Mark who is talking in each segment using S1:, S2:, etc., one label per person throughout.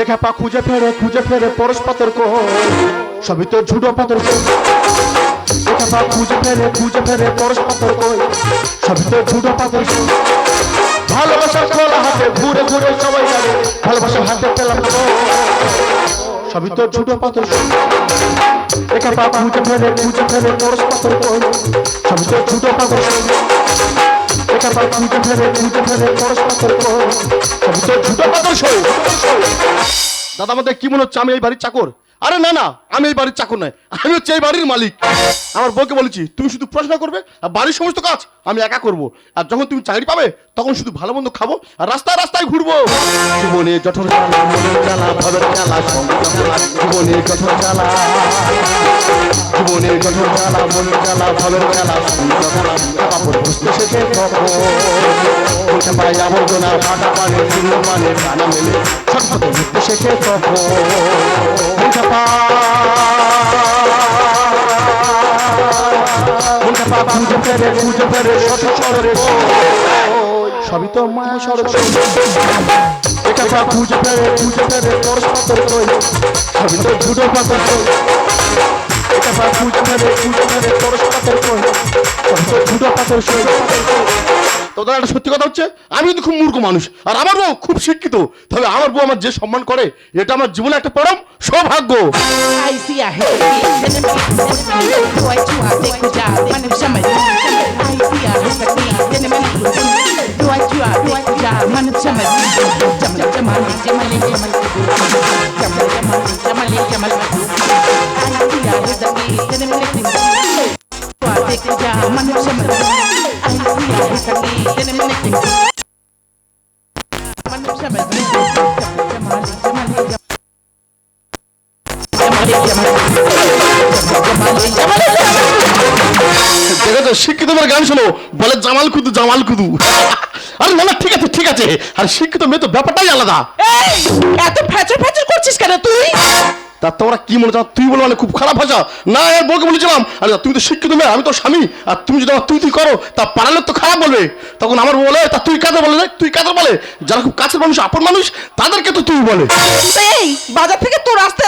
S1: একা পা খুঁজে ফেরে খুঁজে ফেরে পরশ পাতর কই সবই তো ঝুটো পাতর কই একা পা খুঁজে ফেরে খুঁজে ফেরে পরশ পাতর কই। সবই তো ঝুটো কই ভালোবাসার খোলা হাতে, ঘুরে ঘুরে সবাই যাবে ভালোবাসার হাতে পেলাম সবই তো ঝুটো কই একা পা খুঁজে ফেরে খুঁজে ফেরে পরশ পাতর কই। সবই তো ঝুটো পাতর
S2: দাদা আমাদের কি মনে হচ্ছে? আমি এই বাড়ির চাকর। আরে না না, আমি এই বাড়ির চাকর নয়, আমি হচ্ছে এই বাড়ির মালিক। আমার বউকে বলেছি, তুমি শুধু প্রশ্ন করবে আর বাড়ির সমস্ত কাজ আমি একা করব। আর যখন তুমি চাকরি পাবে, তখন শুধু ভালো মন্দ খাব আর রাস্তায় রাস্তায় ঘুরবো। জীবনে জঠর জীবনে জঠর জীবনে জঠর ছটফটে বুঝতে শেখে কখন বলতে বলতে পা ফেরে খুঁজে ফেরে শত সরে সবই তো মায়া সরে একা পা খুঁজে ফেরে খুঁজে ফেরে কই সবই তো ঝুটো পাতর কই একা পা খুঁজে ফেরে খুঁজে ফেরে কই সবই তো ঝুটো পাতর কই তোদের একটা সত্যি কথা হচ্ছে আমি কিন্তু খুব মূর্খ মানুষ আর আমার বউ খুব শিক্ষিত তবে আমার বউ আমার যে সম্মান করে এটা আমার জীবনে একটা পরম সৌভাগ্য
S3: take
S2: শিক্ষিত গান শোনো বলে জামাল কুদু জামাল কুদু আরে না না ঠিক আছে ঠিক আছে আর শিক্ষিত মেয়ে তো ব্যাপারটাই আলাদা
S3: এত ফ্যাচর ফ্যাচর করছিস কেন তুই
S2: তা তোমরা কি মনে চাও? তুই বলো মানে খুব খারাপ ভাষা। না, এর বউকে বলেছিলাম, আরে, তুমি তো শিক্ষিত মেয়ে, আমি তো স্বামী, আর তুমি যদি আমার তুই তুই করো, তা পাড়ার লোক তো খারাপ বলবে। তখন আমার বলে, তা তুই কাদের বলে? তুই কাদের বলে? যারা খুব কাছের মানুষ, আপন মানুষ, তাদেরকে তো তুই বলে।
S3: এই, বাজার থেকে তোর হলো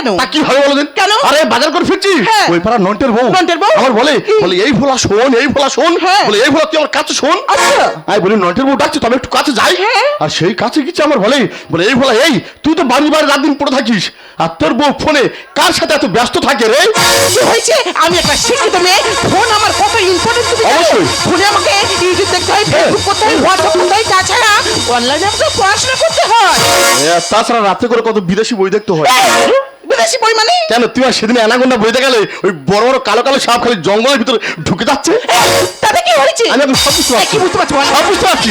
S3: কেন
S2: তা কি হবে বলো
S3: কেন?
S2: আরে বাজার করে ফিরছি
S3: হ্যাঁ।
S2: ওই পাড়া নন্টের বউ
S3: নন্টের বউ?
S2: আমার বলে বলে এই ভোলা শোন এই ভোলা শোন
S3: হ্যাঁ।
S2: বলে এই ভোলা তুই আমার কাছে শোন
S3: আচ্ছা।
S2: আমি বলি নন্টের বউ ডাকছে তবে একটু কাছে যাই
S3: হ্যাঁ।
S2: আর সেই কাছে আমার বলে বলে এই ভোলা এই তুই তো বাড়ি বাড়ি রাত দিন পড়ে থাকিস আর তোর বউ ফোনে কার সাথে এত ব্যস্ত থাকে রে
S3: কি হয়েছে আমি একটা শিক্ষিত মেয়ে ফোন আমার কত ইম্পর্টেন্ট তুমি?
S2: অবশ্যই।
S3: ফোনে আমাকে ইউটিউব দেখতে হয় ফেসবুক করতে হয় হোয়াটসঅ্যাপ করতে হয় তাছাড়া অনলাইনে আমাকে পড়াশোনা করতে হয়
S2: তাছাড়া রাতে করে কত বিদেশি বই দেখতে হয়
S3: এই, পরিমাণে?
S2: কেন তুই আর সেদিন অ্যানাকোন্ডা বইতে গেলে ওই বড় বড় কালো কালো সাপ খালি জঙ্গলের ভিতরে ঢুকে যাচ্ছে?
S3: তাতে কি হয়েছে?
S2: আমি এখন সব বুঝতে পারছি
S3: বুঝতে পারছি?
S2: সব বুঝতে পারছি।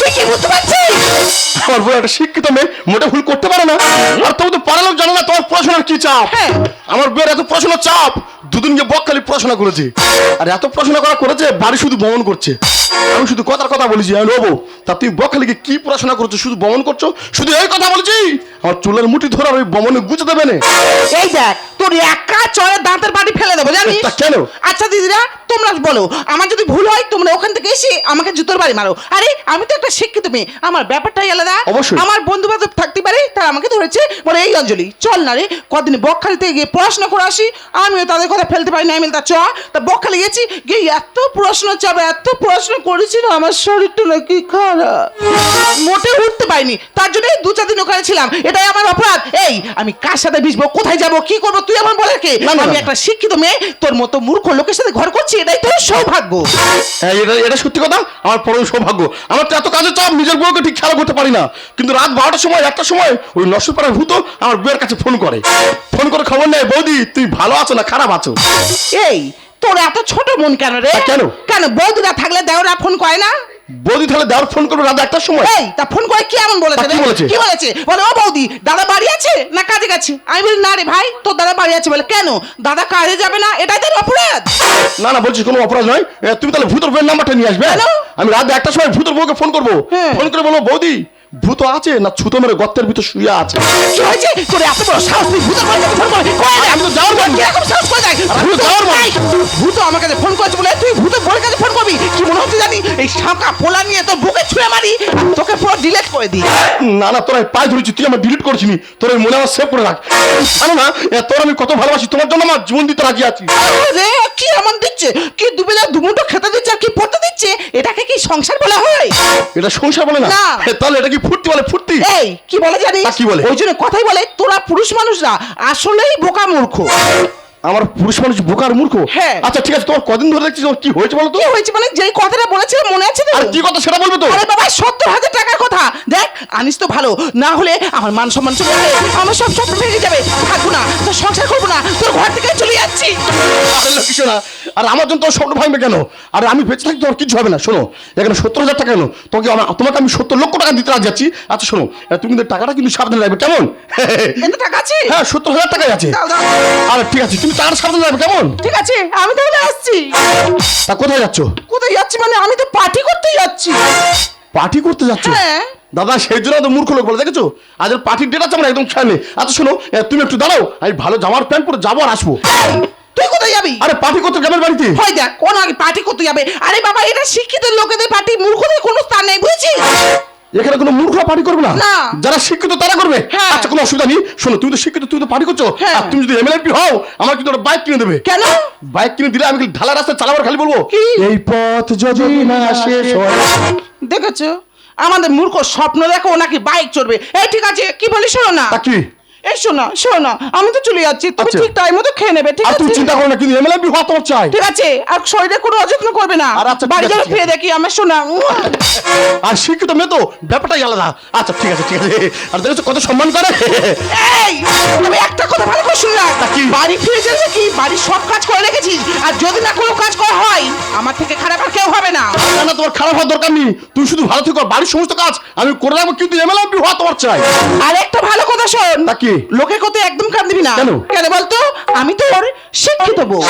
S3: তুই কি বুঝতে পারছিস?
S2: আমার বউ একটা শিক্ষিত মেয়ে মোটে ভুল করতে পারে না। আর তুমি তো পারালোক লোক জানো না তোমার পড়াশোনার কি চাপ?
S3: হ্যাঁ।
S2: আমার বউয়ের এত প্রশ্ন চাপ। দুদিন গিয়ে বকখালি পড়াশোনা করেছে। আর এত পড়াশোনা করা করেছে বাড়ি শুধু বমন করছে। আমি শুধু কথার কথা বলেছি আমি নেব তা তুমি বকখালিকে কি পড়াশোনা করছ শুধু বমন করছ? শুধু এই কথা বলেছি? আমার চুলের মুঠি ধরে ওই বমনে গুছে দেবে না।
S3: এই দেখ তোর একা চড়ে দাঁতের বাড়ি ফেলে দেবো জানিস?
S2: কেন?
S3: আচ্ছা দিদিরা তোমরা বলো আমার যদি ভুল হয় তোমরা ওখান থেকে এসে আমাকে জুতোর বাড়ি মারো। আরে আমি তো একটা শিক্ষিত মেয়ে আমার ব্যাপারটাই আলাদা।
S2: অবশ্যই।
S3: আমার বন্ধু বান্ধব থাকতে পারে তারা আমাকে ধরেছে বলে এই অঞ্জলি চল না রে কদিন বকখালিতে গিয়ে পড়াশোনা করে আসি আমিও তাদের কথা ফেলতে পারি না আমি তা চ তা বকখালি গেছি গিয়ে এত পড়াশোনা চাপে এত পড়াশোনা করেছি না আমার শরীরটা নাকি খারাপ। মোটে উঠতে পারিনি তার জন্য দু চার দিন ওখানে ছিলাম এটাই আমার অপরাধ। এই আমি কার সাথে মিশবো কোথায় যাব কি করব তুই আমার বলে কে আমি একটা শিক্ষিত মেয়ে তোর মতো মূর্খ লোকের সাথে ঘর করছি এটাই তোর সৌভাগ্য।
S2: হ্যাঁ এটা এটা সত্যি কথা আমার পরম সৌভাগ্য। আমার তো এত কাজের চাপ নিজের বউকে ঠিক খেয়াল করতে পারি না। কিন্তু রাত বারোটার সময় একটার সময় ওই নশ্বরপাড়ার ভূত আমার বউয়ের কাছে ফোন করে। ফোন করে খবর নেয় বৌদি তুই ভালো আছো না খারাপ আছো?
S3: এই তোর এত ছোট মন কেন রে?
S2: কেন?
S3: কেন বৌদিরা থাকলে দেওরা ফোন করে না?
S2: বৌদি তাহলে দেওয়ার ফোন করবে রাত একটার সময়?
S3: এই তা ফোন করে কি এমন বলেছে
S2: কি বলেছে?
S3: কি বলেছে? বলে ও বৌদি দাদা বাড়ি আছে না কাজে গেছে? আমি বলি না রে ভাই তোর দাদা বাড়ি আছে। বলে কেন? দাদা কাজে যাবে না? এটাই তোর অপরাধ?
S2: না না বলছিস কোনো অপরাধ নয়। তুমি তাহলে ভূতর বউয়ের নাম্বারটা নিয়ে আসবে? আমি রাত একটার সময় ভূতর বউকে ফোন করব।
S3: হ্যাঁ।
S2: ফোন করে বলব বৌদি ভূত আছে না ছুতো মেরে গর্তের ভিতর শুয়ে আছে?
S3: কি হয়েছে? তোর এত বড় সাহস তুই ভূতের বাড়িতে ফোন করবি কই রে?
S2: আমি তো যাওয়ার মানুষ।
S3: কীরকম সাহস? করে দেয়
S2: আমি তো যাওয়ার মানুষ।
S3: ভূত আমার কাছে ফোন করেছে বলে তুই বউয়ের কাছে ফোন করবি? কি মনে হচ্ছে জানি? এই শাঁকা পোলা নিয়ে তোর বুকে ছুঁয়ে মারি। তোকে পুরো ডিলেট করে দিই।
S2: না না তোরা পায়ে ধরেছি তুই আমার ডিলিট করেছিনি তোর ওই মনে আমার সেভ করে রাখ। জানো না তোর আমি কত ভালোবাসি তোমার জন্য আমার জীবন দিতে রাজি আছি।
S3: কি এমন দিচ্ছে? কি দুবেলা দুমুটো খেতে দিচ্ছে আর কি পড়তে দিচ্ছে? এটাকে কি সংসার বলা হয়?
S2: এটা সংসার বলে না।
S3: না।
S2: তাহলে এটা কি ফুর্তি বলে? ফুর্তি।
S3: এই কি বলে জানিস?
S2: তা কি বলে?
S3: ওই জন্য কথাই বলে তোরা পুরুষ মানুষরা আসলেই বোকা মূর্খ।
S2: আমার পুরুষ মানুষ বোকার মূর্খ?
S3: হ্যাঁ।
S2: আচ্ছা ঠিক আছে তোমার কদিন ধরে তোমার কি হয়েছে বলো তো?
S3: কি হয়েছে মানে যেই কথাটা বলেছিলাম মনে আছে তো?
S2: আর কি কথা সেটা বলবে তো?
S3: আরে বাবা সত্তর হাজার টাকার কথা। দেখ আনিস তো ভালো। না হলে আমার মান সম্মান চলে যাবে আমার সব সব ভেঙে যাবে। থাকব না তোর সংসার করব না তোর ঘর থেকে চলে যাচ্ছি।
S2: সোনা, আর আমার জন্য তোর স্বপ্ন ভাঙবে কেন? আর আমি বেঁচে থাকি তোর কিছু হবে না শোনো। এখানে সত্তর হাজার টাকা কেন তোকে তোমাকে আমি সত্তর লক্ষ টাকা দিতে রাজি যাচ্ছি আচ্ছা শোনো তুমি কিন্তু টাকাটা কিন্তু সাবধানে লাগবে কেমন?
S3: টাকা আছে?
S2: হ্যাঁ সত্তর হাজার টাকাই আছে।
S3: দাও।
S2: ঠিক আছে তুমি টাকাটা সাবধানে রাখবে কেমন?
S3: ঠিক আছে আমি তাহলে আসছি।
S2: তা কোথায় যাচ্ছ?
S3: কোথায় যাচ্ছি মানে আমি তো পার্টি করতে যাচ্ছি।
S2: পার্টি করতে যাচ্ছ?
S3: হ্যাঁ।
S2: দাদা সেই জন্য তো মূর্খ লোক বলে দেখেছ? আজ পার্টির ডেট আছে আমার একদম খেয়াল নেই আচ্ছা শোনো তুমি একটু দাঁড়াও আমি ভালো জামার প্যান্ট পরে যাব আর আসব।
S3: তুই কোথায় যাবি?
S2: আরে পার্টি করতে বাড়িতে।
S3: হয় দেখ কোন আগে পার্টি করতে যাবে। আরে বাবা এটা শিক্ষিত লোকেদের পার্টি মূর্খদের কোনো স্থান নেই বুঝেছিস?
S2: এখানে কোনো মূর্খ পার্টি করবে না। যারা শিক্ষিত তারা করবে?
S3: হ্যাঁ।
S2: আচ্ছা কোনো অসুবিধা নেই। শোনো তুমি তো শিক্ষিত তুমি তো পার্টি করছ।
S3: হ্যাঁ।
S2: আর তুমি যদি এমএলএপি হও আমার কিন্তু বাইক কিনে দেবে।
S3: কেন?
S2: বাইক কিনে দিলে আমি ঢালা রাস্তায় চালাবার খালি বলব। এই পথ যদি না শেষ হয়।
S3: দেখেছ? আমাদের মূর্খ স্বপ্ন দেখো নাকি বাইক চড়বে। এই ঠিক আছে কি বলিস না।
S2: তা কি?
S3: এই শোনো শোনো আমি তো চলে যাচ্ছি তুমি
S2: আচ্ছা।
S3: ঠিক টাইম মতো খেয়ে নেবে ঠিক
S2: আর
S3: আছে?
S2: তুমি চিন্তা করো না কিন্তু এমএলএপি হওয়া তোমার চাই।
S3: ঠিক আছে আর শরীরে কোনো অযত্ন করবে না।
S2: আর আচ্ছা, ঠিক
S3: বাড়ি
S2: আছে,
S3: যাবে
S2: ঠিক
S3: ফিরে দেখি আমার শোনা
S2: আর শিক্ষিত মেয়ে তো ব্যাপারটাই আলাদা। আচ্ছা ঠিক আছে ঠিক আছে। আর দেখেছ কত সম্মান করে?
S3: এই তুমি একটা কথা ভালো করে শুনলা।
S2: তা কি?
S3: বাড়ি ফিরে যাচ্ছে কি? বাড়ির সব কাজ করে রেখেছিস। আর যদি না কোনো কাজ করা হয় আমার থেকে খারাপ আর কেউ হবে না।
S2: না না তোমার খারাপ হওয়ার দরকার নেই। তুমি শুধু ভালো থেকো বাড়ির সমস্ত কাজ আমি করে রাখব কিন্তু এমএলএপি হওয়া তোমার চাই।
S3: আর একটা ভালো কথা শোন।
S2: তা কি?
S3: লোকের কথা একদম কান দিবি না।
S2: কেন?
S3: কেন বলতো? আমি তোর শিক্ষিত বউ।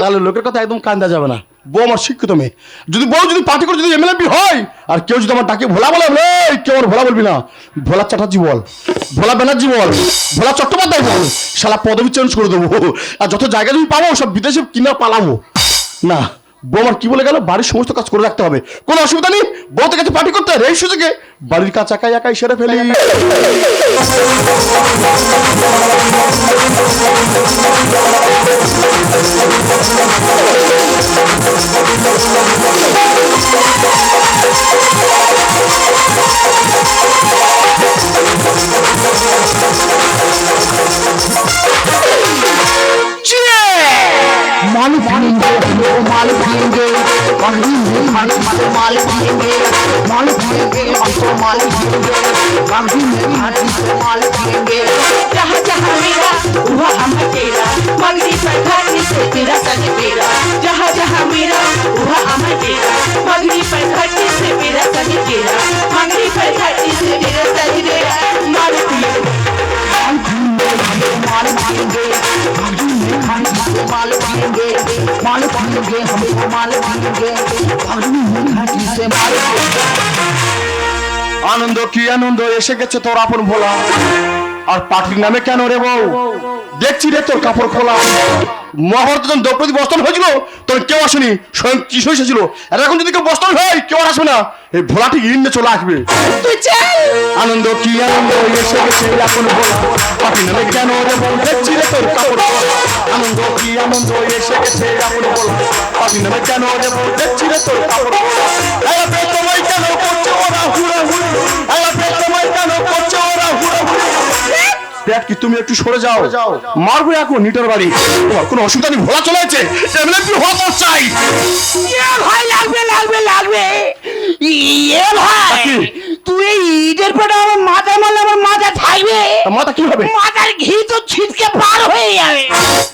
S2: তাহলে লোকের কথা একদম কান্দা যাবে না। বউ আমার শিক্ষিত মেয়ে। যদি বউ যদি পার্টি করে যদি এমএলএপি হয় আর কেউ যদি আমার ডাকে ভোলা বলে বলে কেউ আমার ভোলা বলবি না। ভোলা চ্যাটার্জি বল ভোলা ব্যানার্জি বল ভোলা চট্টোপাধ্যায় বল শালা পদবি চেঞ্জ করে দেবো। আর যত জায়গা তুমি পাবো সব বিদেশে কিনা পালাবো। না। বউ আমার কি বলে গেল? বাড়ির সমস্ত কাজ করে রাখতে হবে। কোনো অসুবিধা নেই। বউতে কাছে পার্টি করতে। এই সুযোগে বাড়ির কাজ একাই একাই সেরে ফেলি।
S4: मालिक मालिक मालिक मालिक मालिक मालिक मालिक मालिक मालिक मालिक मालिक मालिक मालिक मालिक मालिक माल पिएंगे हमको माल पिएंगे मगरी में घाटी से माल पिएंगे
S2: আনন্দ কি আনন্দ এসে গেছে তোর আপন ভোলা আর পাখির নামে কেন রে বউ দেখছি রে তোর কাপড় খোলা মহর যখন দ্রৌপদী বস্ত্র হয়েছিল তোর কেউ আসেনি স্বয়ং কৃষ্ণ এসেছিল আর এখন যদি কেউ বস্ত্র হয় কেউ আর আসবে না এই ভোলাটি ইন্ডে চলে আসবে
S3: তুই চল
S2: আনন্দ কি আনন্দ এসে গেছে আপন ভোলা পাখির নামে কেন রে বউ দেখছি রে তোর কাপড় খোলা আনন্দ কি আনন্দ এসে গেছে আপন নামে কেন বউ দেখছি রে তোর কাপড় তোমায় কেন করছে ওরা হুড়া হুড়ি তোমায় কেন করছে ওরা হুড়া হুড়ি পেট কি তুমি একটু সরে যাও। যাও মারবো এখন নিটার বাড়ি। তোমার কোনো অসুবিধা নেই ভোলা চলে আছে কি হওয়া তোর চাই।
S3: ভাই লাগবে লাগবে লাগবে। এ ভাই? তুই ইটের পেটে আমার মাথা মারলে আমার মাথা থাকবে
S2: মাথা কি হবে?
S3: মাথার ঘি তো ছিটকে পার হয়ে যাবে।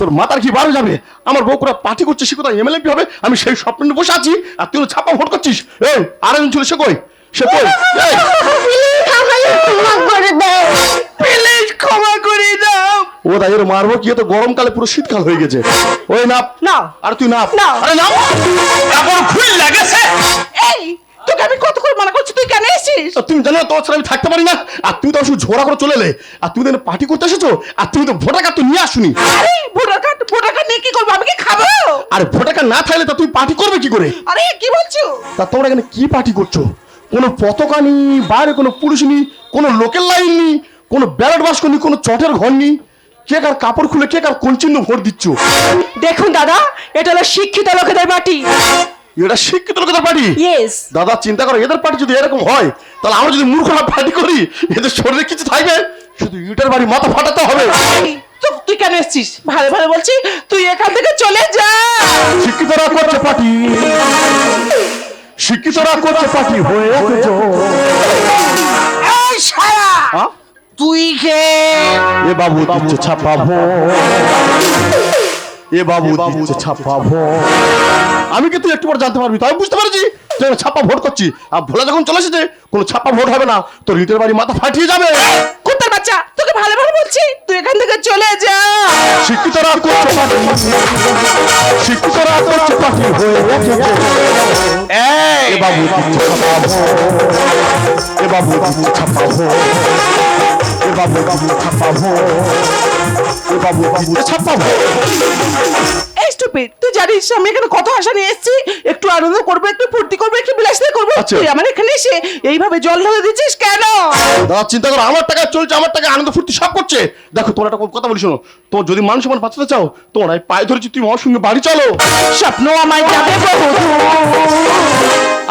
S2: তোর মাথার কি বারো যাবে। আমার পার্টি করছে সে কোথায় এমএলএ হবে? আমি সেই স্বপ্ন নিয়ে বসে আছি। আর তুই ছাপা ভোট করছিস? এই আর একজন ছিল সে কই? সে কই?
S3: প্লিজ ক্ষমা করে দাও।
S2: ও মারবো কি? তো গরমকালে পুরো শীতকাল হয়ে গেছে। ওই নাপ।
S3: না।
S2: আর তুই নাপ।
S3: না।
S2: আরে নাপ। এখন খুল লাগেছে।
S3: এই তোকে আমি কত করে মানা করছি? তুই কেন এসেছিস?
S2: আর তুমি জানো না তোমার ছাড়া আমি থাকতে পারি না। আর তুমি তো শুধু ঝোড়া করে চলে এলে আর তুমি তো পার্টি করতে এসেছ আর তুমি তো ভোটার কার্ড তো নিয়ে আসুনি।
S3: আরে ভোটার কার্ড ভোটার কার্ড নিয়ে কি করব? আমি কি খাব?
S2: আর ভোটার কার্ড না থাকলে তা তুমি পার্টি করবে কি করে?
S3: আরে কি বলছো?
S2: তা তোমরা এখানে কি পার্টি করছ? কোনো পতাকা নেই বাইরে কোনো পুলিশ নেই কোনো লোকের লাইন নেই কোনো ব্যালট বাস্ক নেই কোনো চটের ঘর নেই। কে কার কাপড় খুলে কে কার কোন চিহ্ন ভোট দিচ্ছ?
S5: দেখুন দাদা এটা হলো শিক্ষিত লোকেদের পার্টি
S2: এটা শিক্ষিত লোকেদের পার্টি? দাদা চিন্তা করো এদের পার্টি যদি এরকম হয় তাহলে আমরা যদি মূর্খরা পার্টি করি এদের শরীরে কিছু থাকবে? শুধু ইটের বাড়ি মাথা ফাটাতে হবে।
S3: তুই কেন এসেছিস? ভালো ভালো বলছি তুই এখান থেকে চলে যা।
S2: শিক্ষিতরা করছে পার্টি। শিক্ষিতরা করছে পার্টি হয়ে
S4: এই
S2: হ্যাঁ?
S4: তুই কে?
S2: এ বাবু দিচ্ছে ছাপা ভো এ বাবু দিচ্ছে ছাপা ভো আমি কিন্তু একটু পর জানতে পারবি তো আমি বুঝতে পারছি একটা ছাপা ভোট করছি। আর ভোলা যখন চলে এসেছে কোনো ছাপা ভোট হবে না তোর ইটের বাড়ি মাথা ফাটিয়ে যাবে।
S3: কুত্তার বাচ্চা তোকে ভালো ভালো বলছি তুই এখান থেকে চলে যা।
S2: শিক্ষিতরা করছে শিক্ষিতরা করছে পার্টি হয়ে এ বাবু দিচ্ছে ছাপা ভো এ বাবু দিচ্ছে ছাপা ভো এ বাবু দিচ্ছে ছাপা ভো বাবু
S3: এই স্টুপিড তুই জানিস আমি এখানে কত আশা নিয়ে এসেছি? একটু আনন্দ করব একটু ফুর্তি করব একটু বিলাসিতা করব?
S2: আচ্ছা।
S3: তুই আমার এখানে এসে এইভাবে জল ঢেলে দিচ্ছিস কেন?
S2: দাদা চিন্তা করো আমার টাকা চলছে আমার টাকা আনন্দ ফুর্তি সব করছে। দেখো তোমার একটা কথা বলি শোনো। তোমার যদি মানুষ আমার বাঁচাতে চাও তোমার এই পায়ে ধরেছি তুমি আমার সঙ্গে বাড়ি চলো।
S3: স্বপ্ন আমার যাবে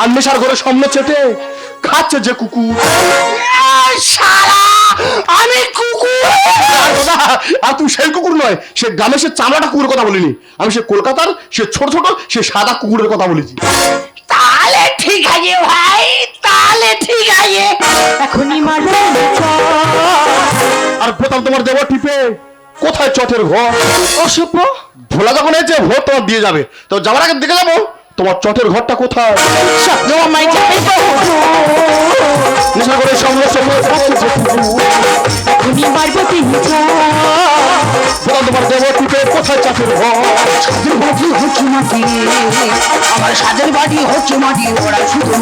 S2: আর নেশার ঘরে সামনে চেটে খাচ্ছে যে কুকুর।
S4: শালা আমি কুকুর।
S2: আর দাদা আর তুমি সেই কুকুর নয় সে গ্রামে সে চামড়াটা কুকুরের কথা বলিনি। আমি সে কলকাতার সে ছোট ছোট সে সাদা কুকুরের কথা বলেছি।
S4: তাহলে ঠিক আছে ভাই তাহলে ঠিক আছে।
S5: এখনই মারবো
S2: আর প্রথম তোমার দেবো টিপে। কোথায় চটের ঘর? অসভ্য ভোলা যখন ভোট তোমার দিয়ে যাবে তো যাওয়ার আগে দেখে যাব তোমার চটের ঘরটা কোথায়?
S5: তিন
S2: প্রথম তোমার দেবো কোথায় চটের ঘর
S4: সাদের বাড়ি হচ্ছে মাটি আমার সাদের বাড়ি হচ্ছে মাটি ওরা শুধু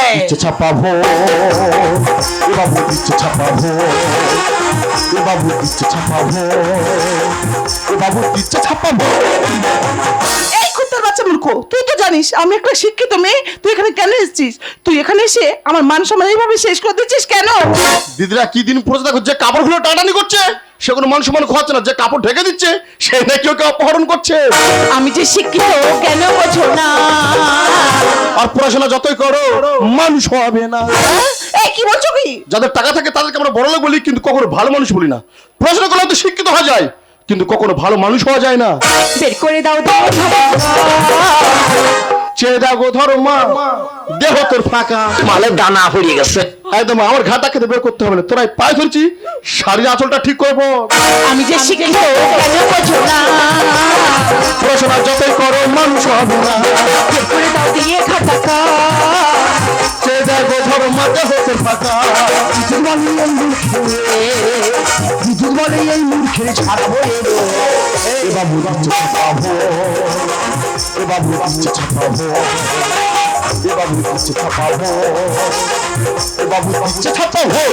S4: এই
S2: দিচ্ছে এ বাবু দিচ্ছে ছাপা এ বাবু দিচ্ছে ছাপা এ বাবু দিচ্ছে ছাপা
S3: মূর্খ তুই তো জানিস আমি একটা শিক্ষিত মেয়ে তুই এখানে কেন এসেছিস? তুই এখানে এসে আমার মান সম্মান এইভাবে শেষ করে দিচ্ছিস কেন?
S2: দিদিরা কি দিন পরে দেখো যে কাপড়গুলো টাটানি করছে? সে কোনো মানুষ সমান খোয়াচ্ছে না যে কাপড় ঢেকে দিচ্ছে সে নাকি ওকে অপহরণ করছে।
S3: আমি যে শিক্ষিত কেন বোঝো না?
S2: আর পড়াশোনা যতই করো মানুষ হবে না।
S3: এই কি বলছো কি?
S2: যাদের টাকা থাকে তাদেরকে আমরা বড় লোক বলি কিন্তু কখনো ভালো মানুষ বলি না। পড়াশোনা করলে তো শিক্ষিত হওয়া যায় কিন্তু কখনো ভালো মানুষ হওয়া যায় না।
S5: বের করে দাও
S2: চেয়ে দাও গো ধরো মা দেহ তোর ফাঁকা।
S4: মালের দানা পড়ে গেছে।
S2: একদম আমার ঘাটা খেতে বের করতে হবে না। তোরাই পায়ে ধরছি শাড়ির আঁচলটা ঠিক করব।
S3: আমি যে শিক্ষিত কেন বোঝো না?
S2: পড়াশোনা যতই করো মানুষ হবে না।
S5: বের করে দাও দিয়ে খাটাকা
S2: ধরো মা দেহ তোর ফাঁকা
S4: বিদ্যুৎ বলে এই মূর্খে বলে এই মূর্খের ছাড়াবো
S2: এ বাবু দিচ্ছে ছাপাবো এ ছাপাবো এ ছাপাবো এ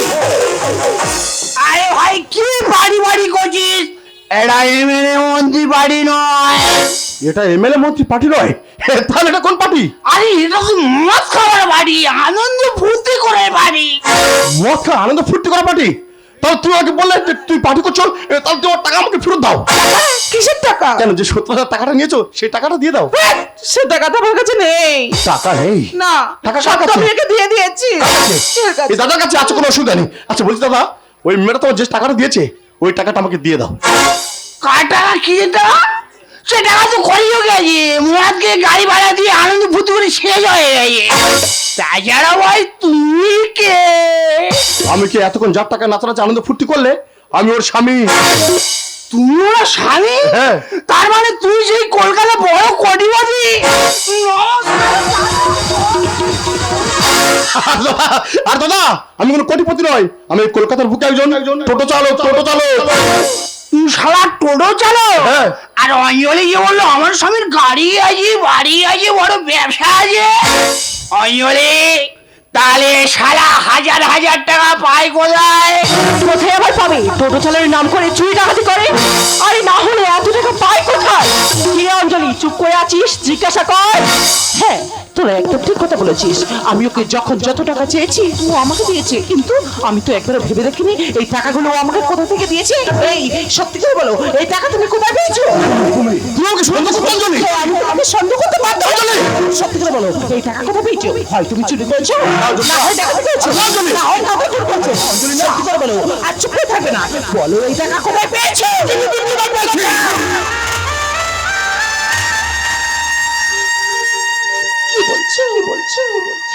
S4: আরে ভাই কি বাড়ি বাড়ি করছিস এটা এমএলএ মন্ত্রী বাড়ি নয়
S2: এটা এমএলএ মন্ত্রী পার্টি নয়। তাহলে এটা কোন পার্টি?
S4: আরে এটা তো মদ খাওয়ার বাড়ি আনন্দ ফুর্তি করে বাড়ি।
S2: মদ খা আনন্দ ফুর্তি করা পার্টি? তাহলে তুমি আমাকে বললে যে তুই পার্টি করছ তাহলে তোমার টাকা আমাকে ফেরত দাও।
S3: কিসের টাকা?
S2: কেন যে সত্তর হাজার টাকাটা নিয়েছো সেই টাকাটা দিয়ে দাও।
S3: ধ্যাৎ, সে টাকাটা আমার কাছে নেই।
S2: টাকা নেই?
S3: না
S2: টাকা
S3: সব
S2: কার
S3: তো
S2: কাছে?
S3: আমি একে দিয়ে দিয়েছি।
S2: এই দাদার কাছে আছে কোনো অসুবিধা নেই। আচ্ছা বলছি দাদা ওই মেয়েটা তোমার যে টাকাটা দিয়েছে ওই টাকাটা আমাকে দিয়ে দাও।
S4: কার টাকা কি এটা? সে টাকা তো করিও গেছে মুরাদকে গাড়ি ভাড়া দিয়ে আনন্দ ফুর্তি করে শেষ হয়ে গেছে। তাছাড়া ভাই তুমি কে?
S2: আমি কি? এতক্ষণ যার টাকা নাচানাচি আনন্দ ফুর্তি করলে? আমি ওর স্বামী।
S4: তুমি ওর স্বামী?
S2: হ্যাঁ।
S4: তার মানে তুই সেই কলকাতা বড় কোটিপতি?
S2: আর দাদা আর দাদা আমি কোনো কোটিপতি নয় আমি কলকাতার বুকে একজন টোটো চালক টোটো চালক।
S4: শালা টোটো চালো
S2: হ্যাঁ।
S4: আর অঞ্জলি যে বলল আমার স্বামীর গাড়ি আছে বাড়ি আছে বড় ব্যবসা আছে। অঞ্জলি তাহলে সারা হাজার হাজার টাকা পাই কোথায়?
S5: কোথায় আবার পাবে? টোটো চালের নাম করে চুরি ডাকাতি করে? আরে না হলে এত টাকা পাই কোথায়? কি রে অঞ্জলি চুপ করে আছিস? জিজ্ঞাসা কর। হ্যাঁ তোরা একদম ঠিক কথা বলেছিস। আমি ওকে যখন যত টাকা চেয়েছি, ও আমাকে দিয়েছে। কিন্তু আমি তো একবার ভেবে দেখিনি এই টাকাগুলো ও আমাকে কোথা থেকে দিয়েছে। এই, সত্যি করে বলো, এই টাকা তুমি কোথায় পেয়েছ?
S2: তুমি আমাকে সন্দেহ করছ অঞ্জলি
S5: আমি আমি সন্দেহ করতে বাধ্য হচ্ছি সত্যি করে বলো, এই টাকা কোথায় পেয়েছ? হয় তুমি চুরি করেছ? না হয় টাকা পেয়েছ? না হয় টাকা চুরি করেছ সত্যি করে বলো, আর চুপ করে থাকবে না। বলো, এই টাকা কোথায় পেয়েছ?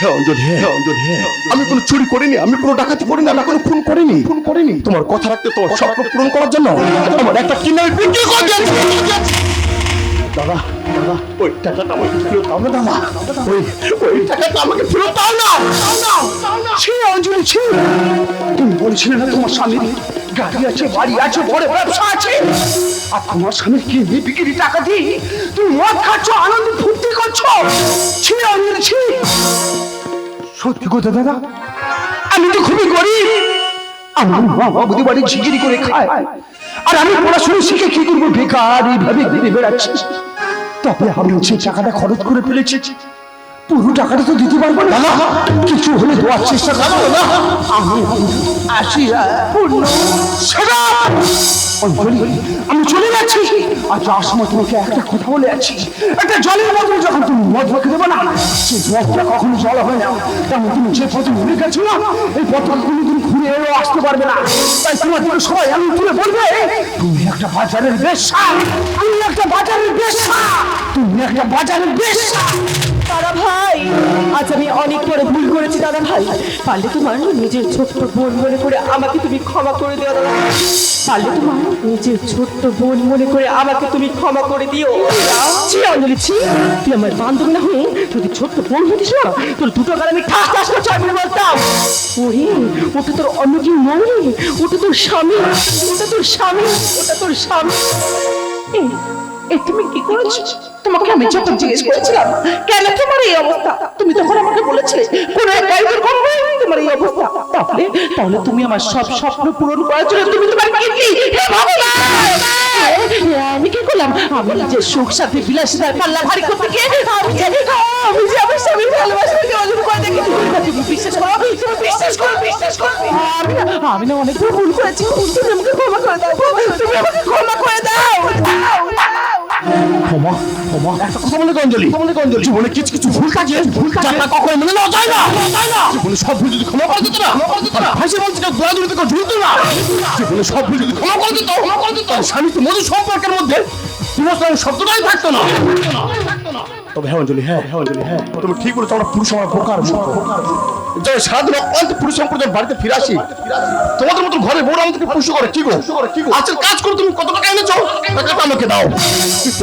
S2: হ্যাঁ অঞ্জলি হ্যাঁ। অঞ্জলি হ্যাঁ। আমি কোনো চুরি করিনি আমি কোনো ডাকাতি করিনি আমি কোনো খুন করিনি। খুন করিনি। তোমার কথা রাখতে তোমার স্বপ্ন পূরণ করার জন্য আমার একটা কিনে বিক্রি করে দাদা দাদা ওই টাকাটা আমাকে ফেরত দাও না দাদা। ওই ওই টাকাটা আমাকে ফেরত দাও না দাও না। ছি অঞ্জলি ছি। বলছিলে না তোমার স্বামী? গাড়ি আছে, বাড়ি আছে, বড় ব্যবসা আছে। আর তোমার স্বামীর কি বিক্রি টাকা দিই তুমি মদ খাচ্ছ, আনন্দ ফুর্তি করছ? ছি অঞ্জলি ছি সত্যি কথা, দাদা? আমি তো খুবই গরিব। আমার মা বাবুদি বাড়ি ঝিগিরি করে খায়। আর আমি পড়াশোনা শিখে কি করব? বেকার এইভাবে ঘুরে বেড়াচ্ছি। তবে আমি সেই টাকাটা খরচ করে ফেলেছি। পুরো টাকাটা তো দিতে পারব না। কিছু হলে দেওয়ার চেষ্টা করব না আমি আসি আমি চলে যাচ্ছি। আর যাওয়ার সময় একটা কথা বলে যাচ্ছি। একটা জলের মতো যখন তুমি মদ রেখে দেবে না সেই মদটা কখনো জল হয় না। তেমন তুমি যে পথে ঘুরে গেছো না, এই পথটা কোনোদিন ঘুরে এলেও আসতে পারবে না। তাই তোমার থেকে সবাই আমি তুলে বলবে তুমি একটা বাজারের বেশ্যা। তুমি একটা বাজারের বেশ্যা। তুমি একটা বাজারের বেশ্যা।
S5: দাদা ভাই। আজ আমি অনেক বড় ভুল করেছি, দাদা ভাই। পারলে তোমার নিজের ছোট্ট বোন মনে করে আমাকে তুমি ক্ষমা করে দিও, দাদা। পারলে তোমার নিজের ছোট্ট বোন মনে করে আমাকে তুমি ক্ষমা করে দিও। ছি, অঞ্জলি, ছি। তুই আমার বান্ধব না হয়ে যদি ছোট্ট বোন হতিস না, তোর দুটো গাল আমি ঠাস ঠাস করে চাপিয়ে বলতাম ওরে ওটা তোর অন্য কি মৌরি ওটা তোর স্বামী। ওটা তোর স্বামী। ওটা তোর স্বামী। তুমি কি করেছ? তোমাকে আমি যখন জিজ্ঞেস করেছিলাম, কেন তোমার এই অবস্থা? তুমি তখন আমাকে বলেছিলে, কোন এক গাইডের গর্বে তোমার এই অবস্থা। তাহলে তাহলে তুমি আমার সব স্বপ্ন পূরণ করার জন্য তুমি তোমার কিডনি আমি কি করলাম? আমি যে সুখ সাথে বিলাসিতার পাল্লা ভারী করতে গিয়ে আমি যে আমি যে আমার স্বামীর ভালোবাসাকে অর্জন করে দেখি, তুমি বিশ্বাস করো, তুমি বিশ্বাস করো বিশ্বাস করো। আমি না আমি না অনেক ভুল করেছি। তুমি আমাকে ক্ষমা করে দাও, তুমি আমাকে ক্ষমা করে দাও দাও দাও।
S2: ক্ষমা ক্ষমা। একটা কথা বলে গো অঞ্জলি বলে জীবনে কিছু কিছু ভুল থাকে ভুল থাকে। কখনো মেনে নেওয়া যায় না। জীবনে সব ভুল যদি ক্ষমা করে দিত না হাসি বলছি না। গোড়া দূরে থেকে ঝুলতো না। জীবনে সব ভুল যদি ক্ষমা করে দিত ক্ষমা করে দিত। স্বামী তো মধু সম্পর্কের মধ্যে বিমোচন শব্দটাই থাকতো না। তবে হ্যাঁ অঞ্জলি হ্যাঁ। হ্যাঁ অঞ্জলি হ্যাঁ। তুমি ঠিক বলেছ আমরা পুরুষ আমার বোকার মূর্খ। যে সারাদিন অক্লান্ত বাড়িতে ফিরে আসি। তোমাদের মতো ঘরে বউরা আমাদেরকে করে কি গো? আজকের কাজ করে তুমি কত টাকা এনেছো? টাকাটা আমাকে দাও।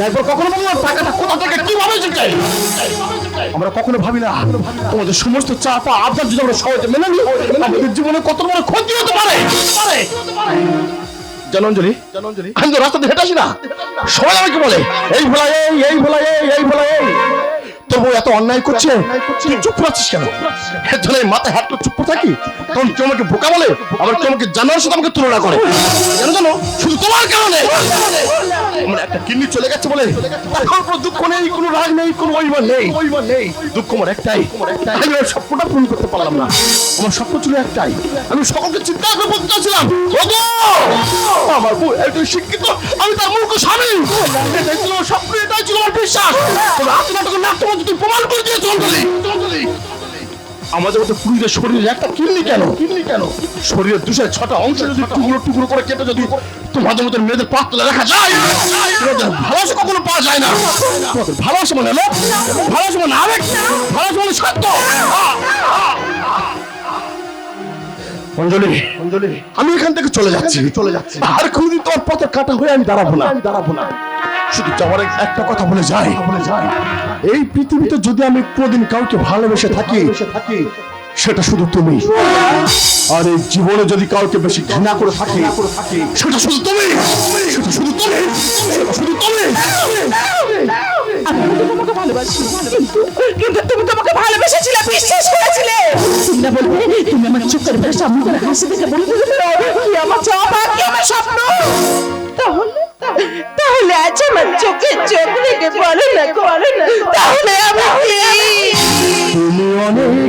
S2: একবার কখনো বলো টাকাটা কোথা থেকে কীভাবে এসেছে? আমরা কখনো ভাবি না তোমাদের সমস্ত চাপা আবদার যদি আমরা সহজে মেনে নিই আমাদের জীবনে কত বড় ক্ষতি হতে পারে। পারে জানঞ্জলি জানঞ্জলি। আমি তো রাস্তাতে হেঁটে আসি না। সবাই আমাকে বলে এই ভোলা এই এই ভোলা এই এই ভোলা এই। তোর বউ এত অন্যায় করছে? চুপ আছিস কেন? এর জন্য মাথায় হাত করে চুপ থাকি? তখন কেউ আমাকে বোকা বলে আবার কেউ আমাকে জানার সাথে আমাকে তুলনা করে। জানো জানো? শুধু তোমার কারণে আমার একটা কিডনি চলে গেছে বলে? এখন কোনো দুঃখ নেই কোনো রাগ নেই কোনো অভিমান নেই। অভিমান নেই। দুঃখ আমার একটাই। আমি আমার স্বপ্নটা পূরণ করতে পারলাম না। আমার স্বপ্ন ছিল একটাই। আমি সকলকে চিন্তা করে বলতে চাচ্ছিলাম আমার বউ একজন শিক্ষিত আমি তার মূর্খ স্বামী। এটাই ছিল স্বপ্ন এটাই ছিল আমার বিশ্বাস। আজ নাটকের নাটক তুই প্রমাণ করে দিয়েছ অঞ্জলি আমাদের মতো পুরুষদের শরীরে একটা কিডনি কেন? কিডনি কেন? শরীরের দুশো ছটা অংশ যদি টুকরো টুকরো করে কেটে যদি তোমাদের মতো মেয়েদের পাত তুলে রাখা যায় ভালোবাসা কখনো পাওয়া যায় না। তোমাদের ভালোবাসা মানে ভালোবাসা মানে আবেগ, ভালোবাসা মানে সত্য! অঞ্জলি অঞ্জলি। আমি এখান থেকে চলে যাচ্ছি। চলে যাচ্ছি। আর কোনদিন তোমার পথে কাটা হয়ে আমি দাঁড়াবো না। আমি দাঁড়াবো না। শুধু যাওয়ার একটা কথা বলে যাই। বলে যাই। এই পৃথিবীতে যদি আমি কোনোদিন কাউকে ভালোবেসে থাকি থাকি সেটা শুধু তুমি। আর এই জীবনে যদি কাউকে বেশি ঘৃণা করে থাকি সেটা শুধু তুমি। সেটা শুধু তুমি। সেটা শুধু তুমি।
S3: কিন্তু তুমি তোমাকে ভালোবেসেছিলে বিশ্বাস করেছিলে না বলবে সামনে করে হাসি দেখে বলে দিলে কি তাহলে তাহলে আজ আমার চোখে চোখ রেখে বলো না বলো না তাহলে আমি
S2: তুমি অনেক